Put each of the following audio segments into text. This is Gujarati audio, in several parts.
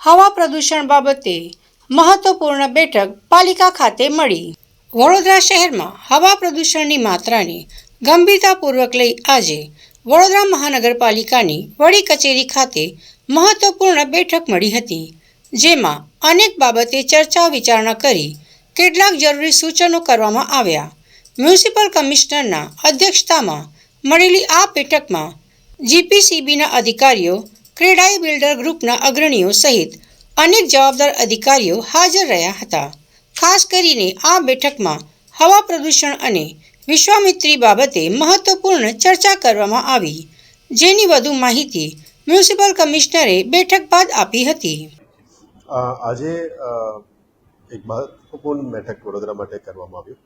હવા પ્રદૂષણ બાબતે મહત્વપૂર્ણ બેઠક પાલિકા ખાતે મળી. વડોદરા શહેરમાં હવા પ્રદૂષણની માત્રાને ગંભીરતાપૂર્વક લઈ આજે વડોદરા મહાનગરપાલિકાની વડી કચેરી ખાતે મહત્વપૂર્ણ બેઠક મળી હતી, જેમાં અનેક બાબતે ચર્ચા વિચારણા કરી કેટલાક જરૂરી સૂચનો કરવામાં આવ્યા. મ્યુનિસિપલ કમિશનરના અધ્યક્ષતામાં મળેલી આ બેઠકમાં જીપીસીબીના અધિકારીઓ ક્રેડાઈ બિલ્ડર ગ્રુપના અગ્રણીઓ સહિત અનેક જવાબદાર અધિકારીઓ હાજર રહ્યા હતા. ખાસ કરીને આ બેઠકમાં હવા પ્રદૂષણ અને વિશ્વામિત્રી બાબતે મહત્વપૂર્ણ ચર્ચા કરવામાં આવી, જેની વધુ માહિતી મ્યુનિસિપલ કમિશનરે બેઠક બાદ આપી હતી. આજે એક મહત્વપૂર્ણ બેઠક વડોદરા માટે કરવામાં આવ્યું,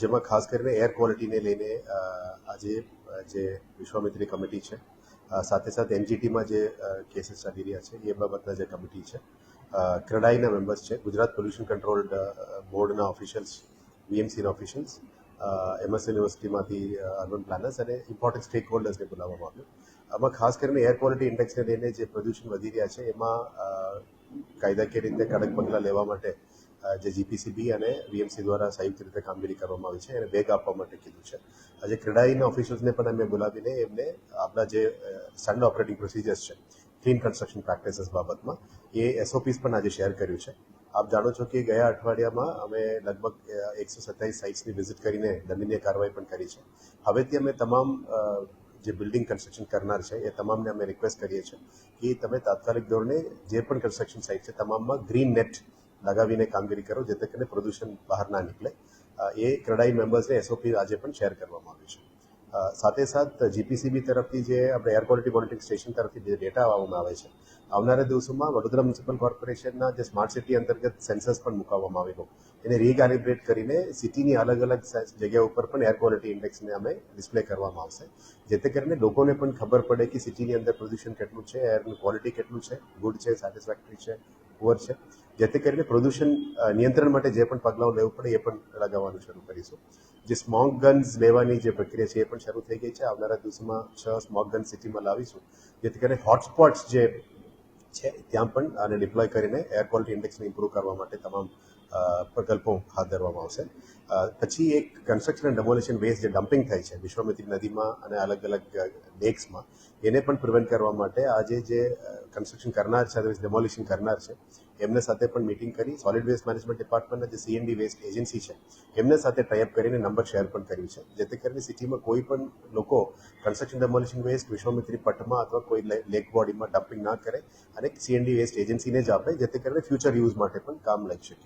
જેમાં ખાસ કરીને એર ક્વોલિટીને લઈને આજે જે વિશ્વામિત્રી કમિટી છે સાથે સાથે એનજીટીમાં જે કેસીસ ચાલી રહ્યા છે, એ બાબતના જે કમિટી છે ક્રેડાઈના મેમ્બર્સ છે, ગુજરાત પોલ્યુશન કંટ્રોલ બોર્ડના ઓફિશિયલ્સ વીએમસીના ઓફિશિયલ્સ એમએસ યુનિવર્સિટીમાંથી અર્બન પ્લાનર્સ અને ઇમ્પોર્ટન્ટ સ્ટેક હોલ્ડર્સને બોલાવવામાં આવ્યું. આમાં ખાસ કરીને એર ક્વોલિટી ઇન્ડેક્સને લઈને જે પ્રદૂષણ વધી રહ્યા છે, એમાં કાયદાકીય રીતે કડક પગલાં લેવા માટે જે જીપીસીબી અને વીએમસી દ્વારા સંયુક્ત રીતે કામગીરી કરવામાં આવી છે, એને વેગ આપવા માટે કીધું છે. આજે ક્રેડાઈના ઓફિશિયલ્સને પણ અમે બોલાવીને એમને આપણા જે સ્ટાન્ડર્ડ ઓપરેટિંગ પ્રોસિજર્સ છે. ક્લીન કન્સ્ટ્રક્શન પ્રેક્ટિસીસ બાબતમાં. એ એસઓપીસ પણ આજે શેર કર્યું છે. આપ જાણો છો કે ગયા અઠવાડિયામાં અમે લગભગ એકસો સત્તાવીસ સાઇટ્સની વિઝિટ કરીને દંડનીય કાર્યવાહી પણ કરી છે. હવેથી અમે તમામ જે બિલ્ડિંગ કન્સ્ટ્રક્શન કરનાર છે, એ તમામને અમે રિક્વેસ્ટ કરીએ છીએ કે તમે તાત્કાલિક ધોરણે જે પણ કન્સ્ટ્રક્શન સાઇટ છે, તમામમાં ગ્રીન નેટ લગાવીને કામગીરી કરો, જેથી કરીને પ્રદૂષણ બહાર ના નીકળે. એ ક્રડાઈ મેમ્બર્સને એસઓપી આજે પણ શેર કરવામાં આવ્યું છે. સાથે સાથ જીપીસીબી તરફથી જે આપણે એર ક્વોલિટી મોનિટરિંગ સ્ટેશન તરફથી જે ડેટા આવવામાં આવે છે, આવનારા દિવસોમાં વડોદરા મ્યુનિસિપલ કોર્પોરેશનના જે સ્માર્ટ સિટી અંતર્ગત સેન્સર્સ પણ મુકાવવામાં આવેલો એને રીકેલિબ્રેટ કરીને સિટીની અલગ અલગ જગ્યા ઉપર પણ એર ક્વોલિટી ઇન્ડેક્સને અમે ડિસ્પ્લે કરવામાં આવશે. જેથી કરીને લોકોને પણ ખબર પડે કે સિટીની અંદર પ્રદૂષણ કેટલું છે એરની ક્વોલિટી કેટલું છે ગુડ છે સેટિસ્ફેક્ટરી છે પુઅર છે. જેથી કરીને પ્રદૂષણ નિયંત્રણ માટે જે પણ પગલાઓ લેવું પડે એ પણ લગાવવાનું શરૂ કરીશું. જે સ્મોક ગન્સ લેવાની જે પ્રક્રિયા છે એ પણ શરૂ થઈ ગઈ છે. આવનારા દિવસોમાં છ સ્મોક ગન સિટીમાં લાવીશું. જેથી કરીને હોટસ્પોટ્સ જે છે, ત્યાં પણ આને ડિપ્લોય કરીને એર ક્વોલિટી ઇન્ડેક્સને ઇમ્પ્રૂવ કરવા માટે તમામ પ્રકલ્પો હાથ ધરવામાં આવશે. પછી એક કન્સ્ટ્રક્શન એન્ડ ડેમોલિશન વેસ્ટ જે ડમ્પિંગ થાય છે વિશ્વામિત્રી નદીમાં અને અલગ અલગ ડેક્સમાં, એને પણ પ્રિવેન્ટ કરવા માટે આજે જે કન્સ્ટ્રક્શન કરનાર છે ડેમોલિશન કરનાર છે, એમને સાથે પણ મિટિંગ કરી સોલિડ વેસ્ટ મેનેજમેન્ટ ડિપાર્ટમેન્ટના જે સીએનડી વેસ્ટ એજન્સી છે, એમને સાથે ટાઈઅપ કરીને નંબર શેર પણ કર્યું છે. જેથી કરીને સિટીમાં કોઈ પણ લોકો કન્સ્ટ્રક્શન ડેમોલિશન વેસ્ટ વિશ્વામિત્રી પટમાં અથવા કોઈ લેક બોડીમાં ડમ્પિંગ ના કરે અને સીએનડી વેસ્ટ એજન્સીને જ આપે, જેથી કરીને ફ્યુચર યુઝ માટે પણ કામ લઈ શકે.